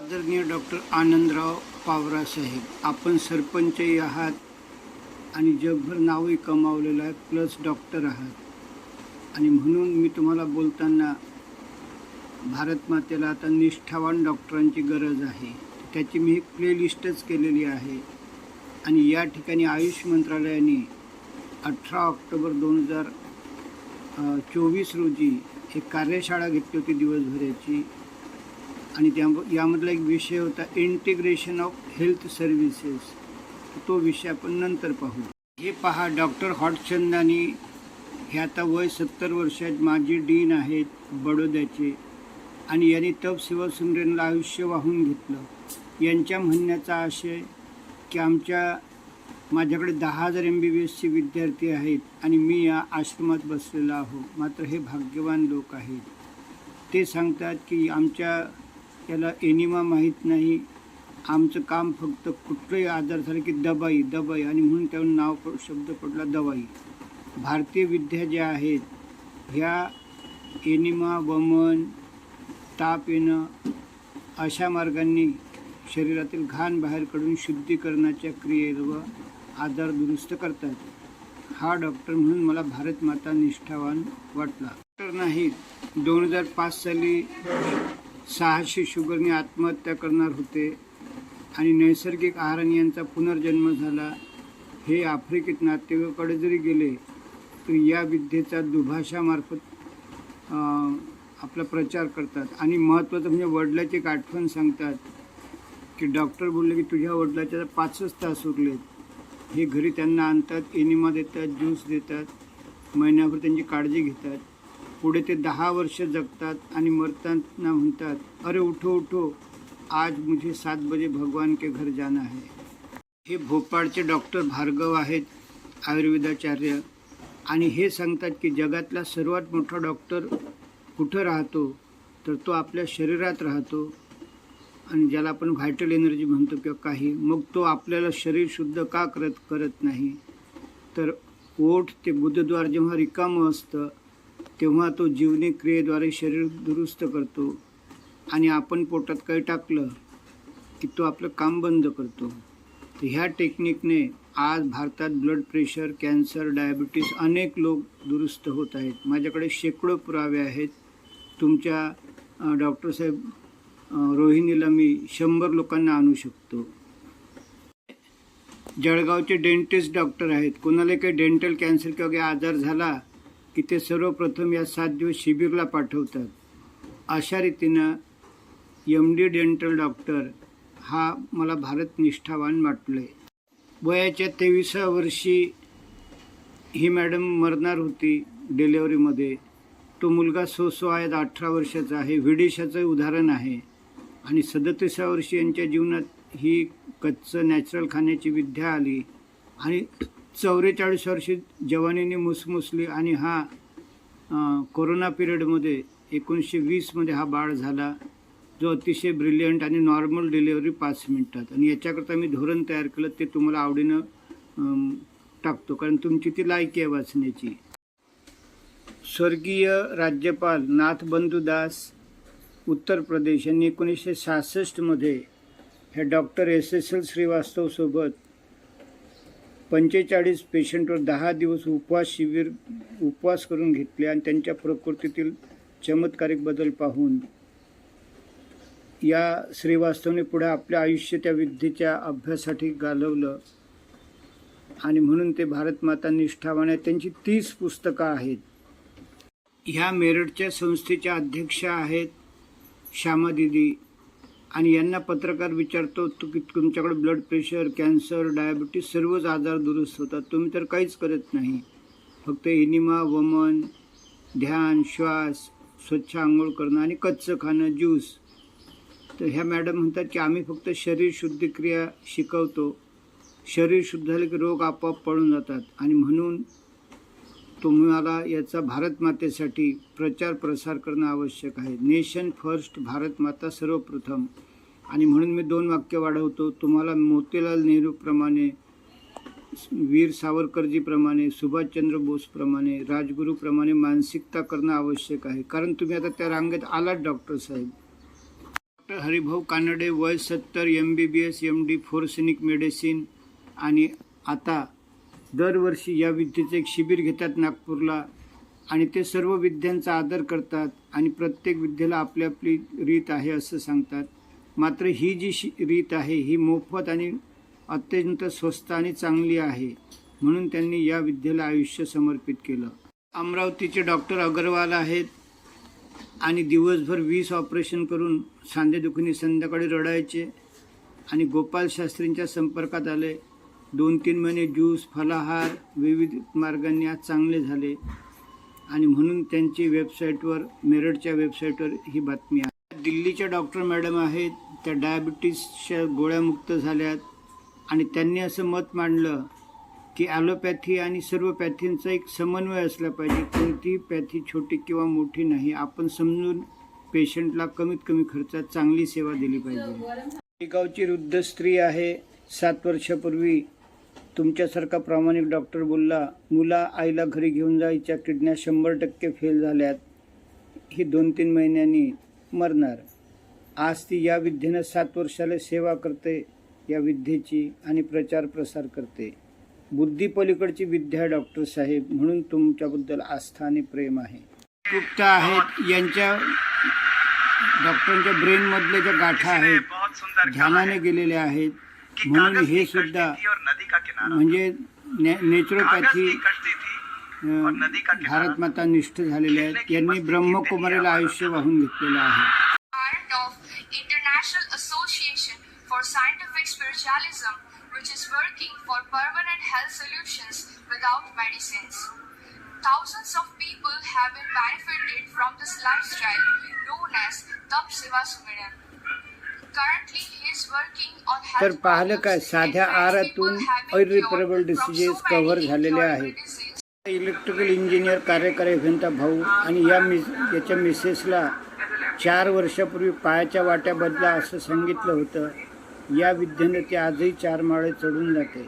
आदरणीय डॉक्टर आनंदराव पावरा साहेब आपण सरपंचही आहात आणि जगभर नावही कमावलेलं आहे प्लस डॉक्टर आहात. आणि म्हणून मी तुम्हाला बोलताना भारत मातेला आता निष्ठावान डॉक्टरांची गरज आहे. त्याची मी एक प्लेलिस्टच केलेली आहे. आणि या ठिकाणी आयुष मंत्रालयाने अठरा ऑक्टोबर दोन हजार चोवीस रोजी एक कार्यशाळा घेतली होती दिवसभराची. आणि त्या यामधला एक विषय होता इंटिग्रेशन ऑफ हेल्थ सर्व्हिसेस तो विषय आपण नंतर पाहू. हे पहा डॉक्टर हॉटचंदानी हे आता वय सत्तर वर्षात माजी डीन आहेत बडोद्याचे आणि यांनी तप शिवसुंदरेंना आयुष्य वाहून घेतलं. यांच्या म्हणण्याचा आशय की आमच्या माझ्याकडे दहा हजार एम बी बी एसचे विद्यार्थी आहेत आणि मी या आश्रमात बसलेलो आहो. मात्र हे भाग्यवान लोक आहेत. ते सांगतात की आमच्या त्याला एनिमा माहीत नाही. आमचं काम फक्त कुठलंही आजार झालं की दबाई दबाई आणि म्हणून त्यावर नाव शब्द पडला दवाई. भारतीय विद्या ज्या आहेत ह्या एनिमा वमन ताप येणं अशा मार्गांनी शरीरातील घाण बाहेर काढून शुद्धीकरणाच्या क्रियेवर आजार दुरुस्त करतात. हा डॉक्टर म्हणून मला भारत माता निष्ठावान वाटला. डॉक्टर नाहीत. दोन हजार पाच साली सहाशे शुगरने आत्महत्या करणार होते आणि नैसर्गिक आहाराने यांचा पुनर्जन्म झाला. हे आफ्रिकेत नातेवाईकडे जरी गेले तर या विद्येचा दुभाषामार्फत आपला प्रचार करतात. आणि महत्त्वाचं म्हणजे वडिलाची एक आठवण सांगतात की डॉक्टर बोलले की तुझ्या वडिलाच्या पाचच तास उरलेत. हे घरी त्यांना आणतात एनिमा देतात ज्यूस देतात महिन्याभर त्यांची काळजी घेतात. पुढे ते दहा वर्ष जगतात आणि मरताना म्हणतात अरे उठो उठो आज मुझे सात बजे भगवान के घर जाना है. हे भोपाळचे डॉक्टर भार्गव आहेत आयुर्वेदाचार्य आणि हे सांगतात की जगातला सर्वात मोठा डॉक्टर कुठं राहतो तर तो आपल्या शरीरात राहतो आणि ज्याला आपण व्हायटल एनर्जी म्हणतो किंवा काही मग तो आपल्याला शरीर शुद्ध का करत करत नाही? तर ओठ ते बुधद्वार जेव्हा रिकामं असतं तेव्हा तो जीवनी क्रियेद्वारे शरीर दुरुस्त करतो आणि आपण पोटात काही टाकलं की तो आपलं काम बंद करतो. तर ह्या टेक्निकने आज भारतात ब्लड प्रेशर कॅन्सर डायबिटीस अनेक लोक दुरुस्त होत आहेत. माझ्याकडे शेकडो पुरावे आहेत. तुमच्या डॉक्टर साहेब रोहिणीला मी शंभर लोकांना आणू शकतो. जळगावचे डेंटिस्ट डॉक्टर आहेत. कोणाला काही डेंटल कॅन्सर किंवा काही आजार झाला की ते सर्वप्रथम या सात दिवस शिबिरला पाठवतात. अशा रीतीनं एम डी डेंटल डॉक्टर हा मला भारत निष्ठावान वाटलं आहे वयाच्या तेवीसाव्या वर्षी ही मॅडम मरणार होती डिलेवरीमध्ये तो मुलगा सो सो आहेत अठरा वर्षाचा आहे विडिशाचं उदाहरण आहे आणि सदतीसाव्या वर्षी यांच्या जीवनात ही कच्चं नॅचरल खाण्याची विद्या आली आणि चौवेचाळीस वर्षी जवानीने मुसमुसली आणि हा कोरोना पिरियडमध्ये एकोणीसशे वीसमध्ये हा बाळ झाला जो अतिशय ब्रिलियंट आणि नॉर्मल डिलेवरी पाच मिनटात. आणि याच्याकरता मी धोरण तयार केलं ते तुम्हाला आवडीनं टाकतो. कारण तुमची ती लायकी आहे वाचण्याची. स्वर्गीय राज्यपाल नाथबंधू दास उत्तर प्रदेश यांनी एकोणीसशे सहासष्टमध्ये हे डॉक्टर एस एस एल श्रीवास्तवसोबत पंचेचाळीस पेशंटवर दहा दिवस उपवास शिबिर उपवास करून घेतले आणि त्यांच्या प्रकृतीतील चमत्कारिक बदल पाहून या श्रीवास्तवने पुढे आपले आयुष्य त्या विद्येच्या अभ्यासासाठी घालवलं. आणि म्हणून ते भारतमाता निष्ठावान त्यांची तीस पुस्तकं आहेत. ह्या मेरठच्या संस्थेच्या अध्यक्षा आहेत श्यामा दिदी. आणि यांना पत्रकार विचारतो तू की तुमच्याकडे ब्लड प्रेशर कॅन्सर डायबिटीस सर्वच आजार दुरुस्त होतात. तुम्ही तर काहीच करत नाही. फक्त इनिमा वमन ध्यान श्वास स्वच्छ आंघोळ करणं आणि कच्चं खाणं ज्यूस. तर ह्या मॅडम म्हणतात की आम्ही फक्त शरीर शुद्धक्रिया शिकवतो. शरीर शुद्ध झाले की रोग आपोआप पळून जातात. आणि म्हणून तुम्हाला याचा भारत मातेसाठी प्रचार प्रसार करणं आवश्यक आहे. नेशन फर्स्ट भारत माता सर्वप्रथम. आणि म्हणून मी दोन वाक्य वाढवतो. तुम्हाला मोतीलाल नेहरूप्रमाणे वीर सावरकरजीप्रमाणे सुभाषचंद्र बोसप्रमाणे राजगुरूप्रमाणे मानसिकता करणं आवश्यक आहे. कारण तुम्ही आता त्या रांगेत आलात डॉक्टर साहेब. डॉक्टर हरिभाऊ कानडे वय सत्तर M B B S M D forensic medicine आणि आता दरवर्षी या विद्येचं एक शिबिर घेतात नागपूरला आणि ते सर्व विद्यांचा आदर करतात आणि प्रत्येक विद्येला आपली आपली रीत आहे असं सांगतात. मात्र ही जी शि रीत आहे ही मोफत आणि अत्यंत स्वस्त आणि चांगली आहे म्हणून त्यांनी या विद्येला आयुष्य समर्पित केलं. अमरावतीचे डॉक्टर अग्रवाल आहेत आणि दिवसभर वीस ऑपरेशन करून सांधेदुखीने संध्याकाळी रडायचे आणि गोपाल शास्त्रींच्या संपर्कात आले. दोन तीन महिने ज्यूस फलाहार विविध मार्गांनी आज चांगले झाले आणि म्हणून त्यांची वेबसाईटवर मेरठच्या वेबसाईटवर ही बातमी आहे. दिल्लीच्या डॉक्टर मॅडम आहेत त्या डायबिटीसच्या गोळ्यामुक्त झाल्यात आणि त्यांनी असं मत मांडलं की ॲलोपॅथी आणि सर्व पॅथींचा एक समन्वय असला पाहिजे. कोणतीही पॅथी छोटी किंवा मोठी नाही. आपण समजून पेशंटला कमीत कमी खर्चात चांगली सेवा दिली पाहिजे. गावची वृद्ध स्त्री आहे. सात वर्षापूर्वी तुमच्यासारखा प्रामाणिक डॉक्टर बोलला मुला आईला घरी घेऊन जायच्या किडन्या शंभर टक्के फेल झाल्यात. ही दोन तीन महिन्यांनी मरणार. आज ती या विद्येनं सात वर्षाला सेवा करते या विद्येची आणि प्रचार प्रसार करते. बुद्धी पलीकडची विद्या डॉक्टर साहेब म्हणून तुमच्याबद्दल आस्था आणि प्रेम आहे. गुप्ता आहेत यांच्या डॉक्टरांच्या ब्रेनमधल्या ज्या गाठा आहेत ध्यानाने गेलेले आहेत म्हणून हे सुद्धा म्हणजे ने नेचरोपॅथी की कश्ती थी और नदी का किनारा भारत माता निष्ठ झालेले आहेत यांनी ब्रह्मकुमारीला आयुष्य वाहून घेतलेलं आहे of International Association for Scientific Spiritualism, which is working for permanent health solutions without medicines. Thousands of people have been benefited from this lifestyle known as Tap Siva Sumiran. तर पाहिलं काय साध्या diseases so many cover झालेले आहेत. Electrical engineer कार्यकारी अभियंता भाऊ आणि या मिस याच्या मिसेसला चार वर्षापूर्वी पायाच्या वाट्या बदला असं सांगितलं होतं. या विद्येनं ती आजही चार माळे चढून जाते.